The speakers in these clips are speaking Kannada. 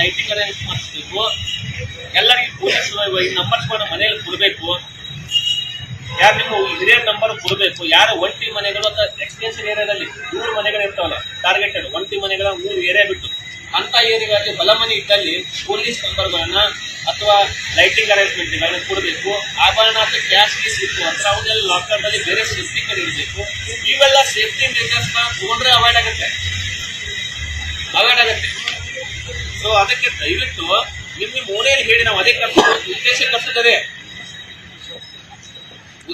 ಲೈಟಿಂಗ್ ಅರೇಂಜ್ ಮಾಡಿಸ್ಬೇಕು. ಎಲ್ಲರಿಗೂ ಪೂಜೆ ವೈ ನಂಬರ್ಸ್ ಕೊಟ್ಟು ಮನೆಯಲ್ಲಿ ಕೊಡಬೇಕು. ಯಾರು ನಿಮ್ಮ ಹಿರಿಯ ನಂಬರ್ ಕೊಡಬೇಕು. ಯಾರು ಒಂಟಿ ಮನೆಗಳು ಅಥವಾ ಎಕ್ಸ್ಟೆನ್ಷನ್ ಏರಿಯಾದಲ್ಲಿ ಮೂರು ಮನೆಗಳು ಇರ್ತಾವಲ್ಲ ಟಾರ್ಗೆಟೆಡ್ ಒಂಟಿ ಮನೆಗಳ ಮೂರು ಏರಿಯಾ ಬಿಟ್ಟು. ಅಂತ ಏರಿಯಾಗಳಲ್ಲಿ ಬಲ ಮನೆ ಇದ್ದಲ್ಲಿ ಪೊಲೀಸ್ ನಂಬರ್ಗಳನ್ನು ಅಥವಾ ಲೈಟಿಂಗ್ ಅರೇಂಜ್ಮೆಂಟ್ಗಳನ್ನು ಕೊಡಬೇಕು. ಆಭರಣ ಅಥವಾ ಕ್ಯಾಶ್ ಗೀಸ್ ಇತ್ತು ಅಂದ್ರೆ ಅವನ್ನೆಲ್ಲ ಲಾಕರ್ನಲ್ಲಿ ಬೇರೆ ಸೇಫ್ಟಿ ಕಡೆ ಇರಬೇಕು ಇವೆಲ್ಲ ಸೇಫ್ಟಿ ಮೆಜರ್ಸ್ನ ತಗೊಂಡ್ರೆ ಅವಾಯ್ಡ್ ಆಗುತ್ತೆ. ಅವಾಯ್ಡ್ ಆಗುತ್ತೆ. ಸೊ ಅದಕ್ಕೆ ದಯವಿಟ್ಟು ನಿಮ್ ನಿಮ್ಮ ಓಣೆಯಲ್ಲಿ ಹೇಳಿ, ನಾವು ಅದೇ ಕರ್ಸ ಉದ್ದೇಶ ಕರ್ಸಿದ್ದಾರೆ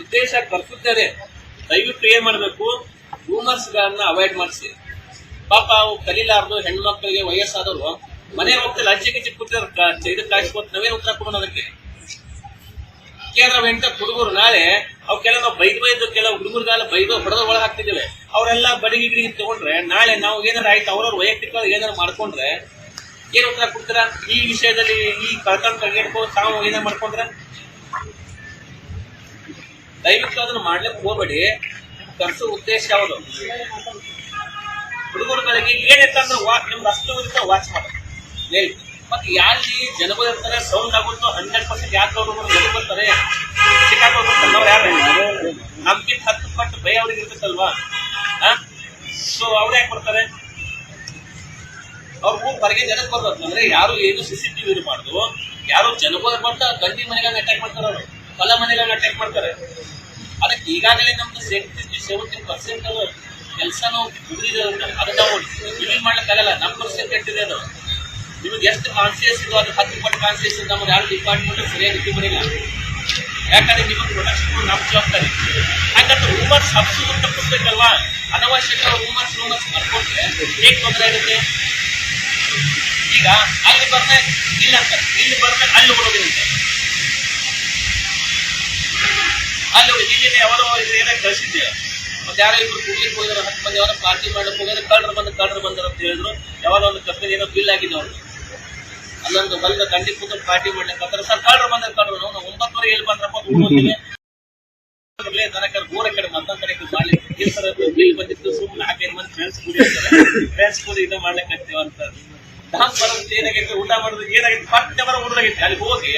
ಉದ್ದೇಶ ಕರ್ಸಿದ್ದಾರೆ ದಯವಿಟ್ಟು ಏನ್ ಮಾಡಬೇಕು? ರೂಮರ್ಸ್ ಗಳನ್ನ ಅವಾಯ್ಡ್ ಮಾಡಿಸಿ. ಪಾಪ ಅವು ಕಲೀಲಾರ್ದು ಹೆಣ್ಮಕ್ಳಿಗೆ ವಯಸ್ಸಾದವರು, ಮನೆ ಹೋಗ್ತಾ ಅಜ್ಜಿ ಗಿಜ್ಜಿ ಕೂತಿದ್ರೆ ಇದು ಕಾಯಿಸ್ಕೊತ ನಾವೇನು ಉತ್ತರ ಕೊಡೋಣ ಅದಕ್ಕೆ? ಕೇಂದ್ರ ಎಂಟ ಹುಡುಗರು ನಾಳೆ, ಅವ್ ಕೆಲವ್ ಬೈದ್ ಬೈದು ಕೆಲವು ಹುಡುಗರಿಗೆಲ್ಲ ಬೈದು ಹೊಡೆದ ಒಳಗೆ ಹಾಕ್ತಿದ್ದೇವೆ. ಅವರೆಲ್ಲ ಬಡಿಗೆ ಗಿಡಿಗೆ ತಗೊಂಡ್ರೆ ನಾಳೆ ನಾವು ಏನಾರ ಆಯ್ತು, ಅವ್ರವ್ರ ವೈಯಕ್ತಿಕ ಏನಾರ ಮಾಡ್ಕೊಂಡ್ರೆ ಏನ್ ಉತ್ತರ ಕೊಡ್ತೀರಾ? ಈ ವಿಷಯದಲ್ಲಿ ಈ ಕಳ್ಕೊಂಡು ಕಳ್ಗೆಡ್ಕೋ ತಾವು ಏನೇ ಮಾಡ್ಕೊಂಡ್ರೆ? ದಯವಿಟ್ಟು ಅದನ್ನು ಮಾಡ್ಲಿಕ್ಕೆ ಹೋಗ್ಬೇಡಿ. ಕರ್ಸೋ ಉದ್ದೇಶ ಯಾವುದು? ಹುಡುಗರುಗಳಿಗೆ ಏನಿತ್ತಂದ್ರೆ ವಾಚ್ ನಿಮ್ಗೆ ಅಷ್ಟು ಇರುತ್ತೆ ವಾಚ್ ಮಾಡಿ. ಹೇಳಿ. ಮತ್ತೆ ಯಾರಲ್ಲಿ ಜನಗಳು ಇರ್ತಾರೆ ಸೌಂಡ್ ಆಗುತ್ತೋ ಹಂಡ್ರೆಡ್ ಪರ್ಸೆಂಟ್ ಯಾಕೆ ಅವರು ಮನೆ ಬರ್ತಾರೆ ಬರ್ತಾರೆ ಯಾರು ನಮ್ಗಿಂತ ಹತ್ತು ಪಟ್ಟು ಭಯ ಅವ್ರಿಗೆ ಇರ್ತೈತಲ್ವಾ? ಸೊ ಅವ್ರು ಯಾಕೆ ಬರ್ತಾರೆ? ಅವ್ರ ಮುಂದೆ ಹೊರಗೆ ಜನಕ್ಕೆ ಬರ್ಬೇಕು ಅಂದ್ರೆ ಯಾರು ಏನು ಸಿ ಸಿ ಟಿವಿ ಮಾಡುದು, ಯಾರು ಜನಗಳು ಬರ್ತಾ ಗಂಡಿ ಮನೆಗಳನ್ನ ಅಟ್ಯಾಕ್ ಮಾಡ್ತಾರೆ ಅವರು. ಹೊಲ ಮನೆಗಳನ್ನ ಅಟ್ಯಾಕ್ ಮಾಡ್ತಾರೆ. ಅದಕ್ಕೆ ಈಗಾಗಲೇ ನಮ್ದು ಸೆವೆಂಟಿ ಸೆವೆಂಟಿ ಪರ್ಸೆಂಟ್ ಕೆಲಸ ನಾವು ಮುಗಿದಿದೆ ಅದು ನಾವು ರಿವೀಲ್ ಮಾಡ್ಲಿಕ್ಕಾಗಲ್ಲ ನಮ್ಮ ಪರ್ಸೆಂಟ್ ಎಷ್ಟಿದೆ ಅದು? ನಿಮಗೆ ಎಷ್ಟು ಕಾನ್ಸಿಯಸ್ ಇದು ಅದು ಹತ್ತು ಪಟ್ಟು ಕಾನ್ಸಿಯಸ್ ನಮ್ಗೆ ಯಾರು ಡಿಪಾರ್ಟ್ಮೆಂಟ್ ಸರಿಯಾಗಿ ಇದು ಮಾಡಿಲ್ಲ ಯಾಕಂದ್ರೆ ನಿಮಗೆ ಪ್ರೊಡಕ್ಷನ್ ನಮ್ಮ ಜವಾಬ್ದಾರಿ. ಯಾಕಂದ್ರೆ ರೂಮರ್ಸ್ ಹಬ್ಸು ಅಂತ ಕೊಡ್ಬೇಕಲ್ವಾ? ಅನವಶ್ಯಕ ರೂಮರ್ಸ್ ರೂಮರ್ಸ್ ಮಾಡ್ಕೊಂಡ್ರೆ ಹೇಗೆ ತೊಂದರೆ ಆಗುತ್ತೆ? ಈಗ ಅಲ್ಲಿ ಬಂದ್ರೆ ಇಲ್ಲ ಅಂತ ಇಲ್ಲಿ ಬಂದ್ರೆ ಅಲ್ಲಿ ಹುಡುಗಿನಂತೆ ಅಲ್ಲಿ ಇಲ್ಲಿ ಯಾರೋ ಏನೇ ಕಳಿಸಿದ್ದೆ ಮತ್ತೆ ಯಾರೋ ಇಬ್ರು ಕುಡ್ಲಿಕ್ಕೆ ಹೋಗಿದ್ರು, ಹತ್ತು ಮಂದಿ ಅವರ ಪಾರ್ಟಿ ಮಾಡಕ್ಕೆ ಹೋಗಿದ್ರೆ, ಕಳ್ಳರು ಬಂದು ಕಳ್ಳರು ಬಂದರು ಅಂತ ಹೇಳಿದ್ರು. ಯಾವಾಗ ಒಂದು ಕಂಪನಿ ಏನೋ ಬಿಲ್ ಆಗಿದೆ ಅವ್ರು ಅಲ್ಲೊಂದು ಬಂದ ಗಂಡಿ ಕೂತು ಪಾರ್ಟಿ ಮಾಡ್ಲಿಕ್ಕೆ ಬರ್ತಾರೆ. ಸರ್, ಕಳ್ಳರು ಬಂದ್ರೆ ಕಳ್ಳರು, ನಾವು ಒಂಬತ್ತುವರೆ ಎಲ್ಲಿ ಬಂದ್ರಪ್ಪ ಹೋಗ್ತೀವಿ. ನನಗೆ ಗೋರ ಕಡೆ ಮತ್ತೊಂದ್ ಕಡೆ ಇದು ಮಾಡ್ಲಿಕ್ಕೆ ಬಿಲ್ ಬಂದಿತ್ತು ಸುಮ್ಮನೆ ನಾಲ್ಕೈದು ಮಂದಿ ಫ್ರೆಂಡ್ಸ್ ಕೂಡಿ ಫ್ರೆಂಡ್ಸ್ ಕೂಡಿ ಇದು ಮಾಡ್ಲಿಕ್ಕೆ ಅಂತ ಡಾನ್ಸ್ ಬರೋದು ಏನಾಗೈತಿ? ಊಟ ಮಾಡೋದು ಏನಾಗೈತಿ? ಪಟ್ಟೆ ಬರೋ ಹುಡುಗಾಗೈತಿ ಅಲ್ಲಿ ಹೋಗಿ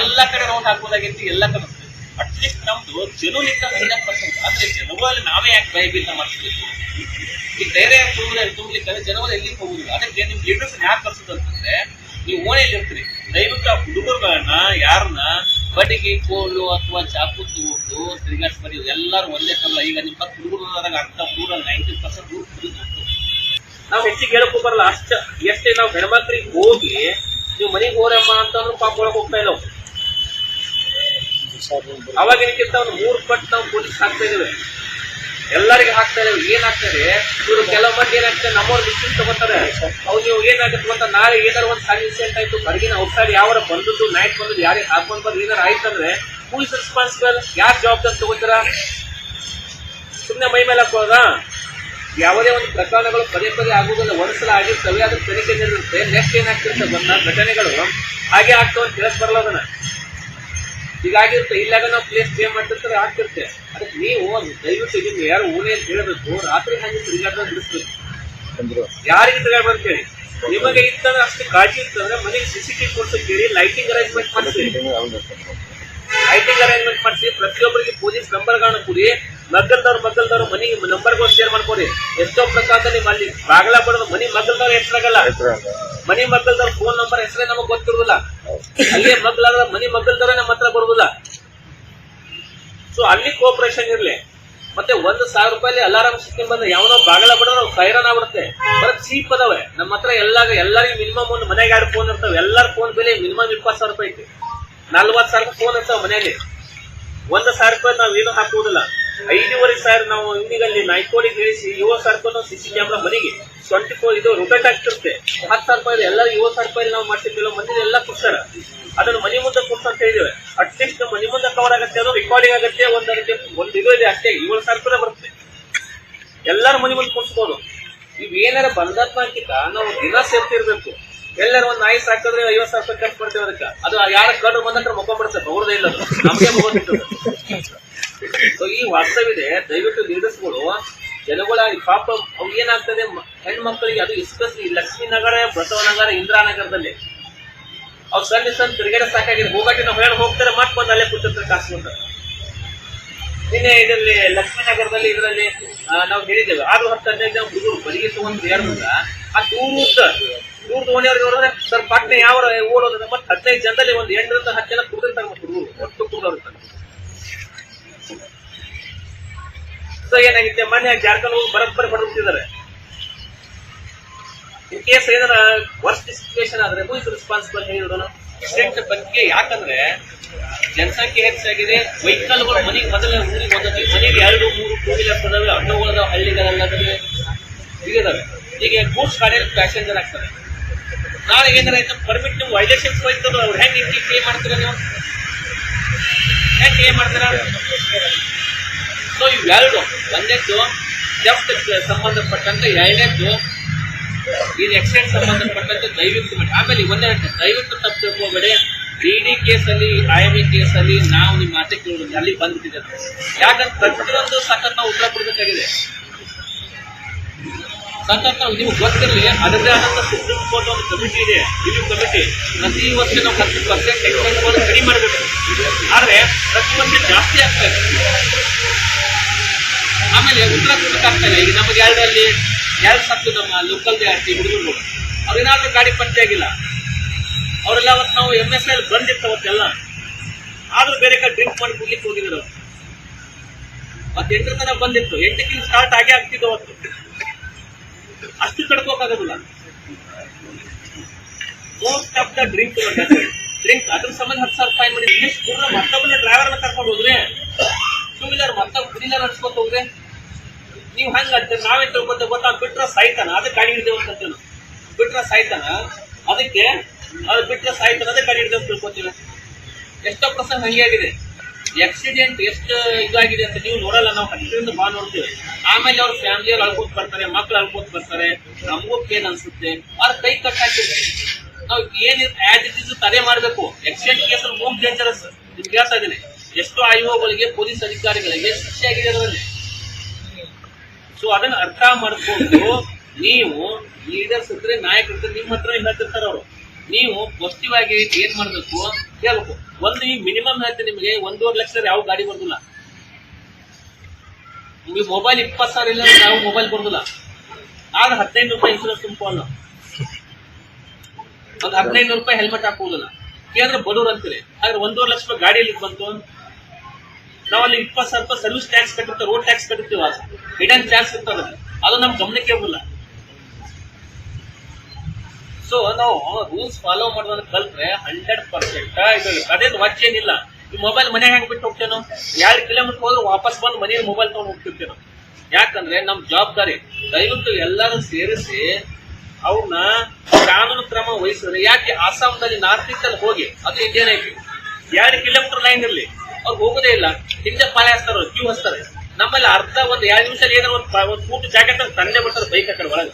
ಎಲ್ಲ ಕಡೆ ರೌಂಡ್ ಹಾಕೋದಾಗೈತಿ ಎಲ್ಲ ಕಡೆ ಅಟ್ಲೀಸ್ಟ್ ನಮ್ದು ಜನುನಿಂದ ಹಂಡ್ರೆಡ್ ಪರ್ಸೆಂಟ್ ಅಂದ್ರೆ ಜನಗಳಲ್ಲಿ ನಾವೇ ಯಾಕೆ ಭಯಭೀತ ಮಾಡಿಸ್ಬೇಕು? ಈ ಧೈರ್ಯ ತುಂಬಲಿ ತುಂಬಲಿಕ್ಕೆ ಜನಗಳು ಎಲ್ಲಿ ಹೋಗುದಿಲ್ಲ. ಅದಕ್ಕೆ ನಿಮ್ ಲೀಡರ್ಸ್ ಯಾಕೆ ಕರ್ಸೋದು ಅಂತಂದ್ರೆ, ನೀವು ಓಣೆಯಲ್ಲಿ ಇರ್ತೀರಿ. ದಯವಿಟ್ಟು ಆ ಹುಡುಗರುಗಳನ್ನ, ಯಾರನ್ನ, ಬಡಿಗೆ, ಕೋಲು ಅಥವಾ ಚಾಕು ತಗೊಂಡು ತಿರುಗಾಡ್ಸ್ಬಾರಿ ಎಲ್ಲರೂ ಒಂದೇ ಸಲ. ಈಗ ನಿಮ್ಮ ಹುಡುಗರು ಅರ್ಧ ಪೂರ ನೈಂಟಿ ಪರ್ಸೆಂಟ್ ನಾವು ಹೆಚ್ಚಿಗೆ ಹೇಳಕ್ಕೂ ಬರಲ್ಲ. ಅಷ್ಟ, ಎಷ್ಟೇ ನಾವು ಹೆಣ್ಮಕ್ಳಿಗೆ ಹೋಗಿ ನೀವು ಮನೆಗೆ ಹೋರಮ್ಮ ಅಂತಂದ್ರು ಪಾಪ ಒಳಗೆ ಹೋಗ್ತಾ ಇಲ್ಲ ಅವ್ರು. ಅವಾಗಿನಕ್ಕಿಂತ ಒಂದು ಮೂರು ಪಟ್ಟು ನಾವು ಪೊಲೀಸ್ ಹಾಕ್ತಾ ಇದ್ದೇವೆ. ಎಲ್ಲರಿಗೆ ಹಾಕ್ತಾ ಇದ್ದೇವೆ. ಏನ್ ಆಗ್ತದೆ ಇವರು ಕೆಲವು ಮಂದಿ ಏನಾಗ್ತದೆ ನಮ್ಮವ್ರು ಮಿಷಿನ್ ತಗೋತಾರೆ. ಅವು ನೀವು ಏನಾಗುತ್ತೆ ಅಂತ ನಾಳೆ ಏನಾರು ಒಂದು ಸಣ್ಣ ಇನ್ಸಿಡೆಂಟ್ ಆಯ್ತು ಹೊರಗಿನ ಔಟ್ಸೈಡ್ ಯಾವಾರ ಬಂದದ್ದು ನೈಟ್ ಬಂದದ್ದು, ಯಾರಿಗೆ ಹಾಕೊಂಡ್ ಬಂದು ಏನಾರು ಆಯ್ತಂದ್ರೆ ಪೊಲೀಸ್ ರೆಸ್ಪಾನ್ಸಿಬಲ್ ಯಾರು ಜವಾಬ್ದಾರಿ ತಗೋತೀರಾ? ಸುಮ್ಮನೆ ಮೈ ಮೇಲೆ ಹಾಕೋದಾ? ಯಾವುದೇ ಒಂದು ಪ್ರಕರಣಗಳು ಪದೇ ಪದೇ ಆಗುವುದನ್ನು ಒಂದ್ಸಲ ಆಗಿರ್ತವೆ ಅದ್ರ ತನಿಖೆ ನಿಲ್ಲುತ್ತೆ ನೆಕ್ಸ್ಟ್ ಏನಾಗ್ತಿರುತ್ತೆ ಗೊತ್ತಾ? ಘಟನೆಗಳು. ಹಾಗೆ ಆಗ್ತಾವ ಅಂತ ತಿಳಿಸ್ ಬರಲ್ಲ ಅದನ್ನ. ಹೀಗಾಗಿರುತ್ತೆ ಇಲ್ಲಾಗ ನಾವು ಪ್ಲೇಸ್ ಪೇ ಮಾಡ್ತಿರ್ತಾರೆ ಆಗ್ತಿರುತ್ತೆ. ಅದಕ್ಕೆ ನೀವು ದಯವಿಟ್ಟು ಇದನ್ನ ಯಾರು ಊನೇ ಅಂತ ಹೇಳಬೇಕು. ರಾತ್ರಿ ಹಾಗೆ ತಿರುಗಾಡ್ದ ಬಿಡಿಸ್ಬೇಕು ಯಾರಿಗೆ ತಿರುಗಾಡ್ಬಾರ್ದು ಕೇಳಿ ನಿಮಗೆ ಇತ್ತಂದ್ರೆ ಅಷ್ಟು ಕಾಳಜಿ ಇತ್ತಂದ್ರೆ ಮನೆಗೆ ಸಿ ಸಿ ಟಿವಿ ಕೊಡ್ತು ಕೇಳಿ ಲೈಟಿಂಗ್ ಅರೇಂಜ್ಮೆಂಟ್ ಮಾಡಿಸಿ. ಲೈಟಿಂಗ್ ಅರೇಂಜ್ಮೆಂಟ್ ಮಾಡಿಸಿ. ಪ್ರತಿಯೊಬ್ಬರಿಗೆ ಪೊಲೀಸ್ ನಂಬರ್ಗಳನ್ನು ಕೊಡಿ. ಮಗ್ಗಲ್ದವ್ರು ಮಗ್ಗಲ್ದವ್ರು ಮನಿ ನಂಬರ್ಗಳು ಶೇರ್ ಮಾಡ್ಕೊಡಿ. ಎಷ್ಟೋ ಪ್ರಕಾರದಲ್ಲಿ ಅಲ್ಲಿ ಬಾಗಲ ಬಡೋದು ಮನಿ ಮಗ್ಗಲ್ದವ್ರ ಹೆಸರಾಗಲ್ಲ ಮನಿ ಮಗ್ಗಲ್ದವ್ರ ಫೋನ್ ನಂಬರ್ ಹೆಸರೇ ನಮಗ್ ಗೊತ್ತಿರುದಿಲ್ಲ. ಅಲ್ಲೇ ಮಗ್ಲಾದ ಮನಿ ಮಗ್ಗಲ್ದವ್ರೆ ನಮ್ಮ ಹತ್ರ ಬರುದಿಲ್ಲ. ಸೊ ಅಲ್ಲಿ ಕೋಪರೇಷನ್ ಇರ್ಲಿ. ಮತ್ತೆ ಒಂದ್ ಸಾವಿರ ರೂಪಾಯಿ ಅಲಾರಾಮ್ ಸಿಸ್ಟಮ್ ಬಂದ್ರೆ ಯಾವನೋ ಬಾಗಲ ಬಡೋರು ಸೈರನ್ ಆಗ್ಬಿಡುತ್ತೆ. ಬರೀ ಚೀಪ್ ಅದಾವೆ. ನಮ್ಮ ಹತ್ರ ಎಲ್ಲಾಗ ಎಲ್ಲರಿಗೂ ಮಿನಿಮಮ್ ಒಂದು ಮನೆಗೆ ಎರಡು ಫೋನ್ ಇರ್ತಾವೆ. ಎಲ್ಲರ ಫೋನ್ ಬೆಲೆ ಮಿನಿಮಮ್ ಇಪ್ಪತ್ತು ಸಾವಿರ ರೂಪಾಯಿ ಐತಿ. ನಲ್ವತ್ತು ಸಾವಿರ ಫೋನ್ ಇರ್ತಾವ ಮನೆಯಲ್ಲಿ. ಒಂದು ಸಾವಿರ ರೂಪಾಯಿ ನಾವು ಏನು ಹಾಕುವುದಿಲ್ಲ. ಐದೂವರೆ ಸಾವಿರ ನಾವು ಇಂಡಿಗಲ್ಲಿ ನಾಯ್ಕೋಡಿಗೆ ಇಳಿಸಿ ಯುವ ಸಾವಿರ ಸಿ ಸಿ ಕ್ಯಾಮ್ರಾ ಮನೆಗೆ ಟ್ವೆಂಟಿ ಫೋರ್ ಇದು ರೊಟೇಟ್ ಆಗ್ತಿರುತ್ತೆ ಹತ್ತು ಸಾವಿರ ರೂಪಾಯಿ ಎಲ್ಲ ಯುವ ಸಾವಿರ ನಾವು ಮಾಡ್ತಿದ್ದಿಲ್ಲ ಮಂದಿ ಎಲ್ಲ ಕೊಡ್ತಾರ. ಅದನ್ನು ಮನೆ ಮುಂದೆ ಕೊಡ್ತು ಅಂತ ಹೇಳಿದ್ದೇವೆ. ಅಟ್ಲೀಸ್ಟ್ ಮನೆ ಮುಂದೆ ಕವರ್ ಆಗುತ್ತೆ ಅದು ರೆಕಾರ್ಡಿಂಗ್ ಆಗುತ್ತೆ, ಒಂದು ಅದಕ್ಕೆ ಒಂದು ಇದು ಇದೆ ಅಷ್ಟೇ. ಏಳು ಸಾವಿರ ರೂಪಾಯಿ ಬರುತ್ತೆ. ಎಲ್ಲರ ಮನೆ ಮುಂದೆ ಕೊಡ್ಸ್ಬೋದು. ಇವ್ ಏನಾರ ಬಂದತ್ನಾಕಿತ ನಾವು ದಿನ ಸೇರ್ತಿರ್ಬೇಕು ಎಲ್ಲರೂ ಒಂದ್ ನಾಯಿ ಸಾಕಿದ್ರೆ ಐವತ್ತು ಸಾವಿರ ರೂಪಾಯಿ ಖರ್ಚು ಮಾಡ್ತೇವೆ ಅದಕ್ಕೆ. ಅದು ಯಾರ ಕಡ್ರು ಬಂದ್ರೆ ಮುಖ ಬಿಡುತ್ತೆ ಬೌರ್ದೇ ಇಲ್ಲ ನಮಗೆ ವಾಸ್ತವಿದೆ ದಯವಿಟ್ಟು ಲೀಡರ್ಸ್ಗಳು ಜನಗಳ ಪಾಪ ಅವು ಏನಾಗ್ತದೆ? ಹೆಣ್ಮಕ್ಳಿಗೆ ಅದು ಎಸ್ಪೆಷಲಿ ಲಕ್ಷ್ಮೀನಗರ ಬಸವನಗರ ಇಂದ್ರಾನಗರದಲ್ಲಿ ಅವ್ರು ಸಣ್ಣ ಸಣ್ಣ ತಿರುಗಡೆ ಸಾಕಾಗಿದೆ. ಹೋಗಾಟಿನ ನಾವು ಹೇಳಿ ಹೋಗ್ತಾರೆ ಮತ್ತೆ ಬಂದು ಅಲ್ಲೇ ಕೂತಿರ್ತಾರೆ ಕಾಸ್ಕೊಂತಾರೆ ನಿನ್ನೆ ಇದರಲ್ಲಿ ಲಕ್ಷ್ಮೀನಗರದಲ್ಲಿ ಇದರಲ್ಲಿ ನಾವು ಹೇಳಿದ್ದೇವೆ. ಆರು ಹತ್ತು ಹದಿನೈದು ಜನ ಹುಡುಗರು ಬರಿಗೆ ತಗೊಂಡು ಹೇಳಿದಾಗ ಆ ದೂರದ ದೂರ ಓಣಿಯವ್ರಿಗೆ ನೋಡಿದ್ರೆ ಸರ್, ಪಟ್ನೆ ಯಾವ ಓಡೋದ್ರೆ ಮತ್ತೆ ಹದಿನೈದು ಜನದಲ್ಲಿ ಒಂದು ಎಂಟರಿಂದ ಹತ್ತು ಜನ ಕುಡಿದಿರ್ತಾರೆ ಮತ್ತೆ ಹುಡುಗರು. ಒಟ್ಟು ಕುಡಿದವ್ರು ಸೊ ಏನಾಗಿದೆ ಮೊನ್ನೆ ಜಾರ್ಖಂಡ್ ಹೋಗಿ ಬರೋಬ್ಬರಿ ಪಡ್ಬಿಟ್ಟಿದ್ದಾರೆ ಇನ್ ಕೇಸ್ ಏನಾರ ವರ್ಸ್ಟ್ ಸಿಚುವೇಶನ್ ಆದ್ರೆ ಹೂ ಇಸ್ ರೆಸ್ಪಾನ್ಸಿಬಲ್ ಹೇಳಿದ್ರು ಸ್ಟೇಟ್ ಬಗ್ಗೆ ಯಾಕಂದ್ರೆ ಜನಸಂಖ್ಯೆ ಹೆಚ್ಚಾಗಿದೆ ವೆಹಿಕಲ್ಗಳು ಮನೆಗೆ ಮೊದಲ ಊರಿಗೆ ಒಂದೊಂದು ಮನೆಗೆ ಎರಡು, ಮೂರು ಟೂ ವೀಲರ್ಸ್ ಅದಾವೆ ಆಟೋಗಳದಾವೆ ಹಳ್ಳಿಗಳಲ್ಲಾದ್ರೆ ಇದಾವೆ ಈಗ ಗೂಡ್ಸ್ ಗಾಡಿಯಲ್ಲಿ ಪ್ಯಾಸೆಂಜರ್ ಆಗ್ತಾರೆ. ನಾಳೆ ಏನಾರ ಆಯ್ತು ಪರ್ಮಿಟ್ ನೀವು ವೈಲೇಷನ್ಸ್ ಹೋಯ್ತದ, ಅವ್ರು ಹೆಂಗೆ ಕ್ಲೇ ಮಾಡ್ತೀರಾ ನೀವು? ಹೆಂಗೆ ಕ್ಲೇ ಮಾಡ್ತೀರಾ? ಸೊ ಇವೆರಡು ಒಂದೇದ್ದು ಜಪ್ಟ್ ಸಂಬಂಧಪಟ್ಟಂತೆ ಎರಡನೇದ್ದು ಇದು ಎಕ್ಸೆಂಟ್ ಸಂಬಂಧಪಟ್ಟಂತೆ ದಯವಿಟ್ಟು ಮಾಡಿ ಆಮೇಲೆ ಒಂದೇ ದಯವಿಟ್ಟು ತಪ್ಪು ತಿಳ್ಕೋಬೇಡಿ ಡಿ ಡಿ ಕೇಸಲ್ಲಿ ಐ ಎಂ ಇ ಕೇಸಲ್ಲಿ ನಾವು ನಿಮ್ಮ ಮಾತೆ ಕೇಳೋದು ಅಲ್ಲಿ ಬಂದ್ಬಿಟ್ಟಿದೆ ಯಾಕಂದ್ರೆ ಪ್ರತಿಯೊಂದು ಸತತ ಉತ್ತರ ಕೊಡಬೇಕಾಗಿದೆ ಸತತ ನಿಮ್ಗೆ ಗೊತ್ತಿರಲಿ ಅದರದೇ ಆದಂತ ಸುಪ್ರೀಂ ಕೋರ್ಟ್ ಒಂದು ಕಮಿಟಿ ಇದೆ. ಇದು ಕಮಿಟಿ ಪ್ರತಿ ವರ್ಷ ನಾವು ಹತ್ತು ಪರ್ಸೆಂಟ್ ಕಡಿಮೆ ಮಾಡಬೇಕು. ಆದರೆ ಪ್ರತಿ ವರ್ಷ ಜಾಸ್ತಿ ಆಗ್ತಾ ಇದೆ. ಆಮೇಲೆ ಉತ್ತರ ಇಲ್ಲ ಈಗ ನಮಗೆ ಎರಡರಲ್ಲಿ ಎರಡು ಸತ್ತು ನಮ್ಮ ಲೋಕಲ್ ಜಾಸ್ತಿ ಹುಡುಗರು. ಅವ್ರೇನಾದ್ರೂ ಗಾಡಿ ಪತ್ತೆ ಆಗಿಲ್ಲ ಅವರೆಲ್ಲ ಅವತ್ತು ನಾವು ಎಂ ಎಸ್ ಎಲ್ ಬಂದಿರ್ತಾವತ್ತೆಲ್ಲ ಆದ್ರೂ ಬೇರೆ ಕಡೆ ಡ್ರಿಂಕ್ ಮಾಡಿ ಕುಡ್ಲಿಕ್ಕೆ ಹೋಗಿದ್ರು. ಮತ್ತೆ ಎಂಟರ ತನಕ ಬಂದಿತ್ತು. ಎಂಟಕ್ಕಿಂತ ಸ್ಟಾರ್ಟ್ ಆಗೇ ಆಗ್ತಿದ್ದು ಅವತ್ತು. ಅಷ್ಟು ತಡ್ಕೋಕಾಗೋದಿಲ್ಲ most of the drink drink ಅದ್ರ ಸಂಬಂಧ ಹತ್ತು ಸಾವಿರ ರೂಪಾಯಿ ಮಾಡಿ ಮತ್ತೊಬ್ಬನ ಡ್ರೈವರ್ನ ಕರ್ಕೊಂಡು ಹೋದ್ರೆ ಟೂ ವೀಲರ್ ಮತ್ತೊಬ್ಬ ಕುಡಿಲ ನಡ್ಸ್ಕೊತ ಹೋಗ್ರಿ ನೀವು ಹಂಗ ಅಂತೀರಿ ನಾವೇ ತಿಳ್ಕೊತೇವೆ ಗೊತ್ತಾ ಬಿಟ್ರೆ ಸಾಯ್ತಾನ. ಅದಕ್ಕೆ ಹಿಡಿದೇವು ಅಂತ ಅಂತೀವಿ ನಾವು. ಬಿಟ್ರೆ ಸಾಯ್ತಾನ? ಅದಕ್ಕೆ ಅದು ಬಿಟ್ರೆ ಸಾಯ್ತಾನ ಅದಕ್ಕೆ ಗಾಡಿ ಹಿಡಿದೇವು ತಿಳ್ಕೊತೀವಿ ಎಷ್ಟೋ ಪ್ರಸಂಗ ಹಂಗೆ ಆಗಿದೆ. ಆಕ್ಸಿಡೆಂಟ್ ಎಷ್ಟು ಇದಾಗಿದೆ ಅಂತ ನೀವು ನೋಡಲ್ಲ. ನಾವು ಹತ್ತಿರದಿಂದ ಬಾ ನೋಡ್ತೀವಿ. ಆಮೇಲೆ ಅವ್ರ ಫ್ಯಾಮಿಲಿಯವ್ರು ಅಳ್ಕೋತ್ ಬರ್ತಾರೆ, ಮಕ್ಳು ಅಳ್ಕೋತ್ ಬರ್ತಾರೆ. ನಮಗೂ ಏನ್ ಅನ್ಸುತ್ತೆ? ಅವ್ರ ಕೈ ಕಟ್ ಹಾಕಿದ್ರೆ ನಾವು ಏನ್ ಆಸ್ ಇಟ್ ಇಸ್ ತಡೆ ಮಾಡಬೇಕು. ಆಕ್ಸಿಡೆಂಟ್ ಕೇಸಲ್ಲಿ ಮೋಸ್ಟ್ ಡೇಂಜರಸ್ ನಿಮ್ಗೆ ಹೇಳ್ತಾ ಇದ್ದೀನಿ. ಎಷ್ಟೋ ಆಯೋಗಗಳಿಗೆ ಪೊಲೀಸ್ ಅಧಿಕಾರಿಗಳಿಗೆ ಶಿಕ್ಷೆ ಆಗಿದೆ ಅದರಲ್ಲಿ? ಸೊ ಅದನ್ನ ಅರ್ಥ ಮಾಡಿಕೊಂಡು ನೀವು ಲೀಡರ್ಸ್ ಹತ್ರ ನಾಯಕರು ನಿಮ್ಮ ಹತ್ರ ಹೇಳ್ತಿರ್ತಾರ ಅವರು. ನೀವು ಪಾಸಿಟಿವ್ ಆಗಿ ಏನ್ ಮಾಡ್ಬೇಕು ಹೇಳ್ಬೇಕು. ಒಂದು ಈ ಮಿನಿಮಮ್ ಹೇಳ್ತೀನಿ ನಿಮಗೆ, ಒಂದೂವರೆ ಲಕ್ಷ ಯಾವ ಗಾಡಿ ಬರ್ದಿಲ್ಲ ನಿಮಗೆ ಮೊಬೈಲ್ ಇಪ್ಪತ್ತು ಸಾವಿರ ಇಲ್ಲ ಯಾವ ಮೊಬೈಲ್ ಬರ್ದಿಲ್ಲ ಆದ್ರೆ ಹದಿನೈದು ರೂಪಾಯಿ ಇನ್ಸೂರೆನ್ಸ್ ತುಂಬಿಕೊಳ್ಳ ಒಂದು ಹದಿನೈದು ರೂಪಾಯಿ ಹೆಲ್ಮೆಟ್ ಹಾಕುವುದಿಲ್ಲ. ಕೇಂದ್ರ ಬಡವ್ರು ಅಂತೀರಿ. ಆದ್ರೆ ಒಂದೂವರೆ ಲಕ್ಷ ರೂಪಾಯಿ ಗಾಡಿಯಲ್ಲಿ ಬಂತು ನಾವಲ್ಲಿ ಇಪ್ಪತ್ತು ಸಾವಿರ ರೂಪಾಯಿ ಸರ್ವಿಸ್ ಟ್ಯಾಕ್ಸ್ ಕಟ್ಟಿರ್ತೀವಿ ರೋಡ್ ಟ್ಯಾಕ್ಸ್ ಕಟ್ಟಿರ್ತೀವಿ ಹಿಡನ್ ಚಾರ್ಜ್ ಇರ್ತಾರೆ ಅದು. ನಮ್ ಗಮನಕ್ಕೆ ಬರಲ್ಲ. ಸೊ ನಾವು ರೂಲ್ಸ್ ಫಾಲೋ ಮಾಡೋದನ್ನ ಕಲ್ತ್ರೆ ಹಂಡ್ರೆಡ್ ಪರ್ಸೆಂಟ್ ಅದೇನು ವಾಚ್ ಏನಿಲ್ಲ ಈ ಮೊಬೈಲ್ ಮನೆಗೆ ಹೆಂಗ್ ಬಿಟ್ಟು ಹೋಗ್ತೇನೋ? ಎರಡು ಕಿಲೋಮೀಟರ್ ಹೋದ್ರೆ ವಾಪಸ್ ಬಂದು ಮನೆಯಲ್ಲಿ ಮೊಬೈಲ್ ತಗೊಂಡು ಹೋಗ್ತಿರ್ತೇನೆ? ಯಾಕಂದ್ರೆ ನಮ್ ಜವಾಬ್ದಾರಿ, ದಯವಿಟ್ಟು ಎಲ್ಲರೂ ಸೇರಿಸಿ ಅವ್ರನ್ನ ಕಾನೂನು ಕ್ರಮ ವಹಿಸಿದ್ರೆ, ಯಾಕೆ ಅಸ್ಸಾಂನಲ್ಲಿ ನಾರ್ತ್ ಈಸ್ಟ್ ಅಲ್ಲಿ ಹೋಗಿ, ಅದು ಇಂಡಿಯನ್ ಐತಿ ಎರಡು ಕಿಲೋಮೀಟರ್ ಲೈನ್ ಇರಲಿ ಅವ್ರು ಹೋಗೋದೇ ಇಲ್ಲ. ಹಿಂದೆ ಪಾಲೆ ಹಾಕ್ತಾರ, ಕ್ಯೂ ಹಚ್ತಾರೆ ನಮ್ಮಲ್ಲಿ ಅರ್ಧ ಒಂದು ಎರಡು ನಿಮಿಷ ಏನಾದ್ರು ಒಂದು ಕೂಟು ಜಾಕೆಟ್ ತಂದೆ ಬರ್ತಾರೆ ಬೈಕ್ ಆ ಒಳಗೆ.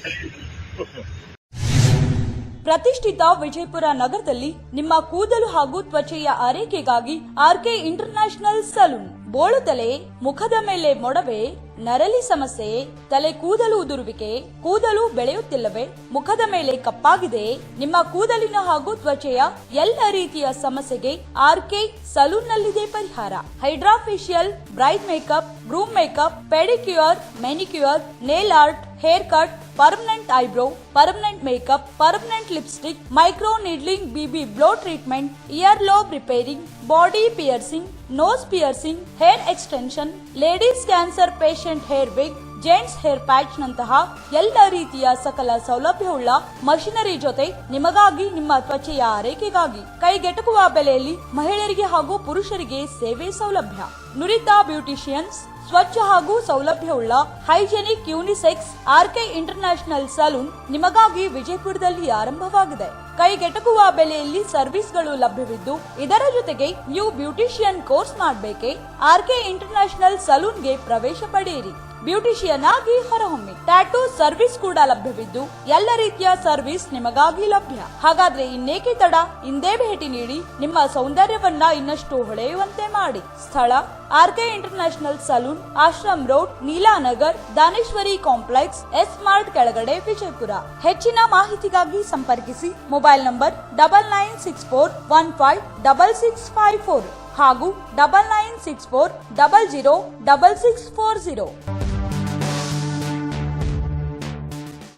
ಪ್ರತಿಷ್ಠಿತ ವಿಜಯಪುರ ನಗರದಲ್ಲಿ ನಿಮ್ಮ ಕೂದಲು ಹಾಗೂ ತ್ವಚೆಯ ಆರೈಕೆಗಾಗಿ ಆರ್ಕೆ ಇಂಟರ್ನ್ಯಾಷನಲ್ ಸಲೂನ್. ಬೋಳು ತಲೆ ಮುಖದ ಮೇಲೆ ಮೊಡವೆ ನರಲಿ ಸಮಸ್ಯೆ, ತಲೆ ಕೂದಲು ಉದುರುವಿಕೆ, ಕೂದಲು ಬೆಳೆಯುತ್ತಿಲ್ಲವೇ, ಮುಖದ ಮೇಲೆ ಕಪ್ಪಾಗಿದೆ, ನಿಮ್ಮ ಕೂದಲಿನ ಹಾಗೂ ತ್ವಚೆಯ ಎಲ್ಲ ರೀತಿಯ ಸಮಸ್ಯೆಗೆ ಆರ್ ಕೆ ಸಲೂನ್ನಲ್ಲಿದೆ ಪರಿಹಾರ. Hydrafacial bright makeup, groom makeup, pedicure, manicure, nail art hair cut permanent eyebrow permanent makeup permanent lipstick micro needling BB blow treatment ear lobe repairing body piercing nose piercing hair extension ladies cancer patient hair wig gents hair patch ನಂತಹ ಎಲ್ಲ ರೀತಿಯ ಸಕಲ ಸೌಲಭ್ಯವುಳ್ಳ ಮಷಿನರಿ ಜೊತೆ ನಿಮಗಾಗಿ ನಿಮ್ಮ ತ್ವಚೆಯ ಆರೈಕೆಗಾಗಿ ಕೈಗೆಟಕುವ ಬೆಲೆಯಲ್ಲಿ ಮಹಿಳೆಯರಿಗೆ ಹಾಗೂ ಪುರುಷರಿಗೆ ಸೇವೆ ಸೌಲಭ್ಯ. ನುರಿತ ಬ್ಯೂಟಿಷಿಯನ್ಸ್ ಸ್ವಚ್ಛ ಹಾಗೂ ಸೌಲಭ್ಯವುಳ್ಳ hygienic unisex RK international salon ನಿಮಗಾಗಿ ವಿಜಯಪುರದಲ್ಲಿ ಆರಂಭವಾಗಿದೆ. ಕೈಗೆಟಕುವ ಬೆಲೆಯಲ್ಲಿ ಸರ್ವಿಸ್ಗಳು ಲಭ್ಯವಿದ್ದು, ಇದರ ಜೊತೆಗೆ ನೀವು ಬ್ಯೂಟಿಷಿಯನ್ ಕೋರ್ಸ್ ಮಾಡಬೇಕೆ? ಆರ್ಕೆ ಇಂಟರ್ನ್ಯಾಷನಲ್ ಸಲೂನ್ಗೆ ಪ್ರವೇಶ ಪಡೆಯಿರಿ. ಬ್ಯೂಟಿಷಿಯನ್ ಆಗಿ ಹೊರಹೊಮ್ಮಿ. ಟ್ಯಾಟೂ ಸರ್ವಿಸ್ ಕೂಡ ಲಭ್ಯವಿದ್ದು, ಎಲ್ಲ ರೀತಿಯ ಸರ್ವಿಸ್ ನಿಮಗಾಗಿ ಲಭ್ಯ. ಹಾಗಾದ್ರೆ ಇನ್ನೇಕೆ ತಡ? ಇಂದೇ ಭೇಟಿ ನೀಡಿ, ನಿಮ್ಮ ಸೌಂದರ್ಯವನ್ನ ಇನ್ನಷ್ಟು ಹೊಳೆಯುವಂತೆ ಮಾಡಿ. ಸ್ಥಳ R K international salon, Ashram road Neelanagar Daneshwari complex, S mart ಕೆಳಗಡೆ ವಿಜಯಪುರ. ಹೆಚ್ಚಿನ ಮಾಹಿತಿಗಾಗಿ ಸಂಪರ್ಕಿಸಿ, mobile number double nine six four one five double six five four ಹಾಗೂ double nine six four double zero double six four zero